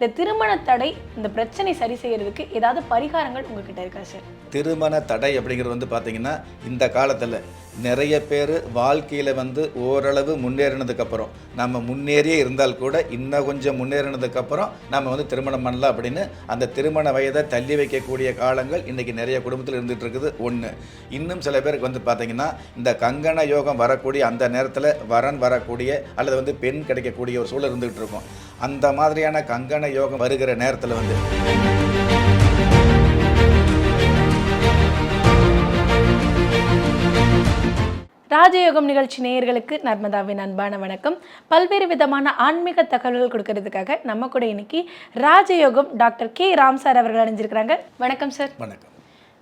இந்த திருமண தடை இந்த பிரச்சனை சரி செய்யறதுக்கு ஏதாவது பரிகாரங்கள் உங்ககிட்ட இருக்கா சார்? திருமண தடை அப்படிங்கிறது வந்து பார்த்திங்கன்னா இந்த காலத்தில் நிறைய பேர் வாழ்க்கையில் வந்து ஓரளவு முன்னேறினதுக்கப்புறம் நம்ம முன்னேறியே இருந்தால் கூட இன்னும் கொஞ்சம் முன்னேறினதுக்கப்புறம் நம்ம வந்து திருமணம் பண்ணலாம் அப்படின்னு அந்த திருமண வயதை தள்ளி வைக்கக்கூடிய காலங்கள் இன்றைக்கி நிறைய குடும்பத்தில் இருந்துகிட்டு இருக்குது. ஒன்று இன்னும் சில பேருக்கு வந்து பார்த்திங்கன்னா இந்த கங்கண யோகம் வரக்கூடிய அந்த நேரத்தில் வரன் வரக்கூடிய அல்லது வந்து பெண் கிடைக்கக்கூடிய ஒரு சூழல் இருந்துகிட்டு இருக்கும். அந்த மாதிரியான கங்கண யோகம் வருகிற நேரத்தில் வந்து ராஜயோகம் நிகழ்ச்சி நேயர்களுக்கு நர்மதாவின் அன்பான வணக்கம். பல்வேறு விதமான ஆன்மீக தகவல்கள் கொடுக்கறதுக்காக நம்ம கூட இன்னைக்கு ராஜயோகம் டாக்டர் கே ராம் சார் அவர்கள் அணிஞ்சிருக்கிறாங்க. வணக்கம் சார். வணக்கம்.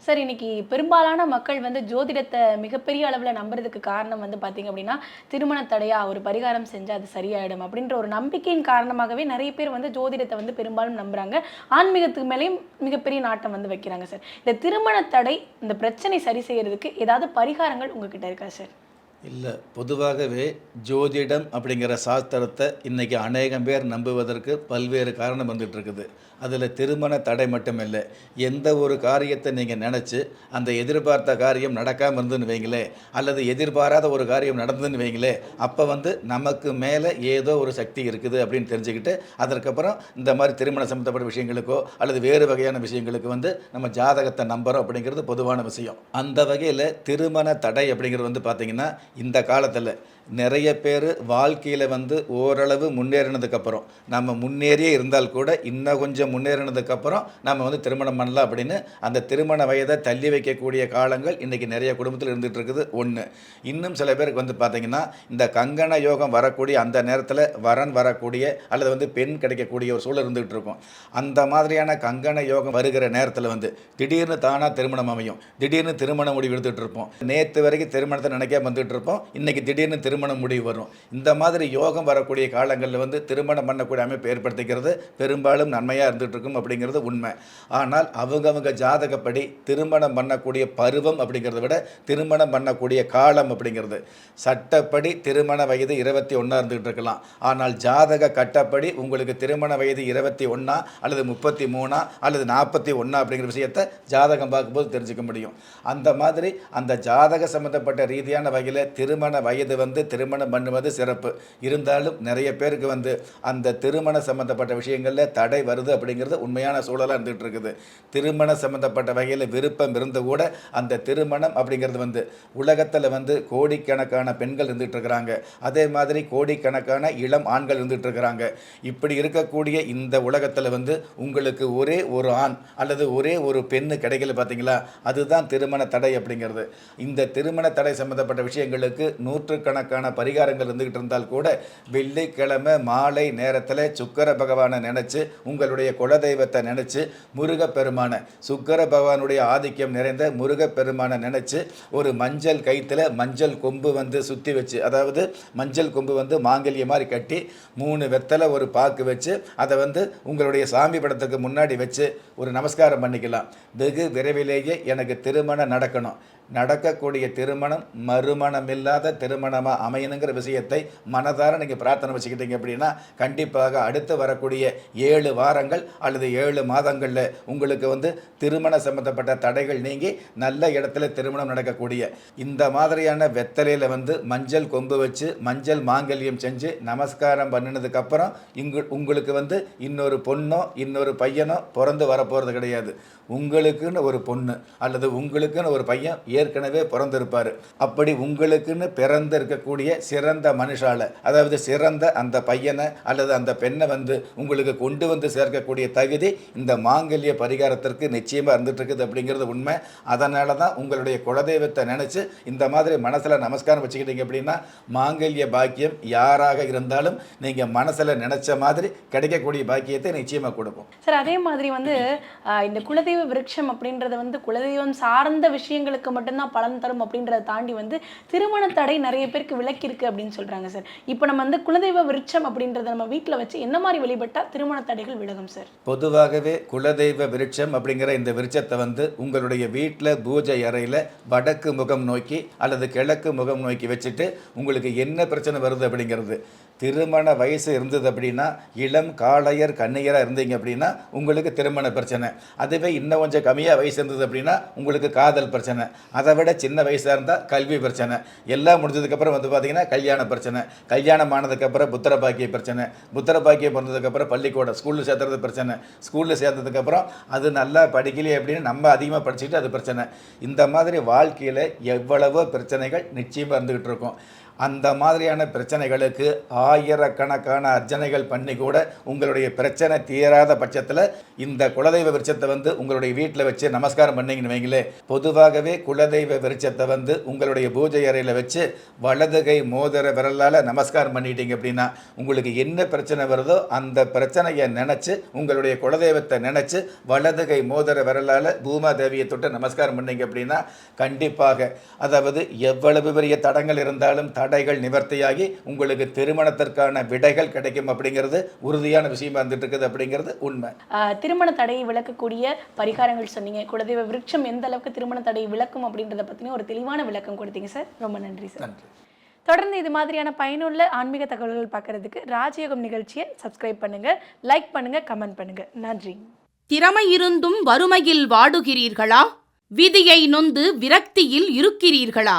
சார் இன்னைக்கு பெரும்பாலான மக்கள் வந்து ஜோதிடத்தை மிகப்பெரிய அளவில் நம்புறதுக்கு காரணம் வந்து பார்த்தீங்க அப்படின்னா திருமண தடையா ஒரு பரிகாரம் செஞ்சால் அது சரியாயிடும் அப்படின்ற ஒரு நம்பிக்கையின் காரணமாகவே நிறைய பேர் வந்து ஜோதிடத்தை வந்து பெரும்பாலும் நம்புறாங்க. ஆன்மீகத்துக்கு மேலேயும் மிகப்பெரிய நாட்டம் வந்து வைக்கிறாங்க சார். இந்த திருமண தடை இந்த பிரச்சனை சரி செய்யறதுக்கு ஏதாவது பரிகாரங்கள் உங்ககிட்ட இருக்கா சார்? இல்லை பொதுவாகவே ஜோதிடம் அப்படிங்கிற சாஸ்திரத்தை இன்றைக்கி அநேகம் பேர் நம்புவதற்கு பல்வேறு காரணம் வந்துட்டு இருக்குது அதில் திருமண தடை மட்டும் இல்லை எந்த ஒரு காரியத்தை நீங்கள் நினச்சி அந்த எதிர்பார்த்த காரியம் நடக்காமல் இருந்துன்னு வைங்களே அல்லது எதிர்பாராத ஒரு காரியம் நடந்துன்னு வைங்களே அப்போ வந்து நமக்கு மேலே ஏதோ ஒரு சக்தி இருக்குது அப்படின்னு தெரிஞ்சுக்கிட்டு அதற்கப்புறம் இந்த மாதிரி திருமண சம்மந்தப்பட்ட விஷயங்களுக்கோ அல்லது வேறு வகையான விஷயங்களுக்கு வந்து நம்ம ஜாதகத்தை நம்புகிறோம் அப்படிங்கிறது பொதுவான விஷயம். அந்த வகையில் திருமண தடை அப்படிங்கிறது வந்து பார்த்திங்கன்னா இந்த காலத்தில் நிறைய பேர் வாழ்க்கையில் வந்து ஓரளவு முன்னேறினதுக்கப்புறம் நம்ம முன்னேறியே இருந்தால் கூட இன்னும் கொஞ்சம் முன்னேறினதுக்கப்புறம் நம்ம வந்து திருமணம் பண்ணலாம் அப்படின்னு அந்த திருமண வயதை தள்ளி வைக்கக்கூடிய காலங்கள் இன்றைக்கி நிறைய குடும்பத்தில் இருந்துகிட்டு இருக்குது. ஒன்று இன்னும் சில பேருக்கு வந்து பார்த்திங்கன்னா இந்த கங்கண யோகம் வரக்கூடிய அந்த நேரத்தில் வரன் வரக்கூடிய அல்லது வந்து பெண் கிடைக்கக்கூடிய ஒரு சூழல் இருந்துகிட்டு இருக்கும். அந்த மாதிரியான கங்கண யோகம் வருகிற நேரத்தில் வந்து திடீர்னு தானாக திருமணம் அமையும். திடீர்னு திருமண முடிவு எடுத்துகிட்டு இருப்போம். நேற்று வரைக்கும் திருமணத்தை நினைக்க வந்துகிட்டு இருப்போம். இன்னைக்கு திடீர்னு திருமண முடிவு வரும். இந்த மாதிரி யோகம் வரக்கூடிய காலங்களில் வந்து திருமணம் பண்ணக்கூடிய அமைப்பு ஏற்படுத்திக்கிறது பெரும்பாலும் நன்மையாக இருந்துகிட்டு இருக்கும் அப்படிங்கிறது உண்மை. ஆனால் அவங்கவங்க ஜாதகப்படி திருமணம் பண்ணக்கூடிய பருவம் அப்படிங்கிறத விட திருமணம் பண்ணக்கூடிய காலம் அப்படிங்கிறது. சட்டப்படி திருமண வயது இருபத்தி ஒன்றா இருந்துகிட்டு இருக்கலாம் ஆனால் ஜாதக கட்டப்படி உங்களுக்கு திருமண வயது இருபத்தி ஒன்றா அல்லது முப்பத்தி மூணா அல்லது நாற்பத்தி ஒன்றா அப்படிங்கிற விஷயத்தை ஜாதகம் பார்க்கும்போது தெரிஞ்சுக்க முடியும். அந்த மாதிரி அந்த ஜாதக சம்மந்தப்பட்ட ரீதியான வகையில் திருமண வயது வந்து திருமணம் பண்ணுவது சிறப்பு. இருந்தாலும் நிறைய பேருக்கு வந்து அந்த திருமண சம்மந்தப்பட்ட விஷயங்களில் தடை வருது அப்படிங்கிறது உண்மையான சூழலாக இருந்துகிட்டு இருக்குது திருமண சம்மந்தப்பட்ட வகையில் விருப்பம் இருந்து கூட அந்த திருமணம் அப்படிங்கிறது வந்து உலகத்தில் வந்து கோடிக்கணக்கான பெண்கள் இருந்துகிட்டு இருக்கிறாங்க அதே மாதிரி கோடிக்கணக்கான இளம் ஆண்கள் இருந்துகிட்டு இருக்கிறாங்க இப்படி இருக்கக்கூடிய இந்த உலகத்தில் வந்து உங்களுக்கு ஒரே ஒரு ஆண் அல்லது ஒரே ஒரு பெண்ணு கிடைக்கல பார்த்தீங்களா அதுதான் திருமண தடை அப்படிங்கிறது. இந்த திருமண தடை சம்பந்தப்பட்ட விஷயங்களுக்கு நூற்றுக்கணக்கான பரிகாரங்கள் இருந்துகிட்டு இருந்தால் கூட வெள்ளிக்கிழமை மாலை நேரத்தில் சுக்கர பகவானை நினச்சி உங்களுடைய குலதெய்வத்தை நினச்சி முருகப்பெருமான சுக்கர பகவானுடைய ஆதிக்கம் நிறைந்த முருகப்பெருமானை நினச்சி ஒரு மஞ்சள் கயிற்றுல மஞ்சள் கொம்பு வந்து சுற்றி வச்சு அதாவது மஞ்சள் கொம்பு வந்து மாங்கல்ய மாதிரி கட்டி மூணு வெத்தலை ஒரு பாக்கு வச்சு அதை வந்து உங்களுடைய சாமி படத்துக்கு முன்னாடி வச்சு ஒரு நமஸ்காரம் பண்ணிக்கலாம். வெகு விரைவிலேயே எனக்கு திருமணம் நடக்கணும். நடக்கக்கூடிய திருமணம் மறுமணம் இல்லாத திருமணமாக அமையணுங்கிற விஷயத்தை மனதார நீங்கள் பிரார்த்தனை வச்சுக்கிட்டீங்க அப்படின்னா கண்டிப்பாக அடுத்து வரக்கூடிய ஏழு வாரங்கள் அல்லது ஏழு மாதங்களில் உங்களுக்கு வந்து திருமண சம்பந்தப்பட்ட தடைகள் நீங்கி நல்ல இடத்துல திருமணம் நடக்கக்கூடிய இந்த மாதிரியான வெத்தலையில் வந்து மஞ்சள் கொம்பு வச்சு மஞ்சள் மாங்கல்யம் செஞ்சு நமஸ்காரம் பண்ணினதுக்கப்புறம் இங்கு உங்களுக்கு வந்து இன்னொரு பொண்ணோ இன்னொரு பையனோ பிறந்து வரப்போகிறது கிடையாது. உங்களுக்குன்னு ஒரு பொண்ணு அல்லது உங்களுக்குன்னு ஒரு பையன் ஏற்கனவே பிறந்திருப்பார். அப்படி உங்களுக்குன்னு பிறந்து இருக்கக்கூடிய சிறந்த மனுஷால அதாவது சிறந்த அந்த பையனை அல்லது அந்த பெண்ணை வந்து உங்களுக்கு கொண்டு வந்து சேர்க்கக்கூடிய தகுதி இந்த மாங்கல்ய பரிகாரத்திற்கு நிச்சயமாக இருந்துட்டு இருக்குது அப்படிங்கிறது உண்மை. அதனால தான் உங்களுடைய குலதெய்வத்தை நினச்சி இந்த மாதிரி மனசில் நமஸ்காரம் வச்சுக்கிட்டீங்க அப்படின்னா மாங்கல்ய பாக்கியம் யாராக இருந்தாலும் நீங்கள் மனசில் நினச்ச மாதிரி கிடைக்கக்கூடிய பாக்கியத்தை நிச்சயமாக கொடுக்கும். சார் அதே மாதிரி வந்து இந்த குலதெய்வ விருட்சம் அப்படின்றது வந்து குலதெய்வம் சார்ந்த விஷயங்களுக்கு மட்டும் மட்டும்தான் பலன் தரும் அப்படின்றத தாண்டி வந்து திருமண தடை நிறைய பேருக்கு விளக்கிருக்கு அப்படின்னு சொல்கிறாங்க சார். இப்போ நம்ம வந்து குலதெய்வ விருட்சம் அப்படின்றத நம்ம வீட்டில் வச்சு என்ன மாதிரி வழிபட்டால் திருமண தடைகள் விலகும் சார்? பொதுவாகவே குலதெய்வ விருட்சம் அப்படிங்கிற இந்த விருட்சத்தை வந்து உங்களுடைய வீட்டில் பூஜை அறையில் வடக்கு முகம் நோக்கி அல்லது கிழக்கு முகம் நோக்கி வச்சுட்டு உங்களுக்கு என்ன பிரச்சனை வருது அப்படிங்கிறது திருமண வயசு இருந்தது அப்படின்னா இளம் காளையர் கன்னியராக இருந்தீங்க அப்படின்னா உங்களுக்கு திருமண பிரச்சனை. அதுவே இன்னும் கொஞ்சம் கம்மியாக வயசு இருந்தது அப்படின்னா உங்களுக்கு காதல் பிரச்சனை. அதை விட சின்ன வயசாக இருந்தால் கல்வி பிரச்சனை. எல்லாம் முடிஞ்சதுக்கப்புறம் வந்து பார்த்தீங்கன்னா கல்யாண பிரச்சனை. கல்யாணம் ஆனதுக்கப்புறம் புத்திர பாக்கிய பிரச்சனை. புத்திர பாக்கியம் பிறந்ததுக்கப்புறம் பள்ளிக்கூடம் ஸ்கூலில் சேர்த்துறது பிரச்சனை. ஸ்கூலில் சேர்ந்ததுக்கப்புறம் அது நல்லா படிக்கலையே அப்படின்னு நம்ம அதிகமாக படிச்சுட்டு அது பிரச்சனை. இந்த மாதிரி வாழ்க்கையில் எவ்வளவோ பிரச்சனைகள் நிச்சயமாக இருந்துக்கிட்டு இருக்கும். அந்த மாதிரியான பிரச்சனைகளுக்கு ஆயிரக்கணக்கான அர்ச்சனைகள் பண்ணி கூட உங்களுடைய பிரச்சனை தீராத பட்சத்தில் இந்த குலதெய்வ விருட்சத்தை வந்து உங்களுடைய வீட்டில் வச்சு நமஸ்காரம் பண்ணிங்கன்னு வைங்களே பொதுவாகவே குலதெய்வ விருட்சத்தை வந்து உங்களுடைய பூஜை அறையில் வச்சு வலதுகை மோதிர விரலால் நமஸ்காரம் பண்ணிட்டீங்க அப்படின்னா உங்களுக்கு என்ன பிரச்சனை வருதோ அந்த பிரச்சனையை நினச்சி உங்களுடைய குலதெய்வத்தை நினச்சி வலதுகை மோதிர விரலால் பூமா தேவியை தொட்டு நமஸ்காரம் பண்ணிங்க அப்படின்னா கண்டிப்பாக அதாவது எவ்வளவு பெரிய தடங்கள் இருந்தாலும் தடைகள் நிவர்த்தியாகி உங்களுக்கு திருமணத்திற்கான விடைகள் கிடைக்கும் அப்படிங்கிறது உறுதியான விஷயமா இருந்துட்டு இருக்குது அப்படிங்கிறது உண்மை. திருமண தடையை விளக்கக்கூடிய பரிகாரங்கள் சொன்னீங்க. குலதெய்வ விருட்சம் எந்த அளவுக்கு திருமண தடையை விளக்கும் அப்படின்றத பற்றின ஒரு தெளிவான விளக்கம் கொடுத்தீங்க சார். ரொம்ப நன்றி சார். நன்றி. தொடர்ந்து இது மாதிரியான பயனுள்ள ஆன்மீக தகவல்கள் பார்க்கறதுக்கு ராஜயோகம் நிகழ்ச்சியை சப்ஸ்கிரைப் பண்ணுங்க லைக் பண்ணுங்க கமெண்ட் பண்ணுங்க. நன்றி. திறமை இருந்தும் வறுமையில் வாடுகிறீர்களா? விதியை நொந்து விரக்தியில் இருக்கிறீர்களா?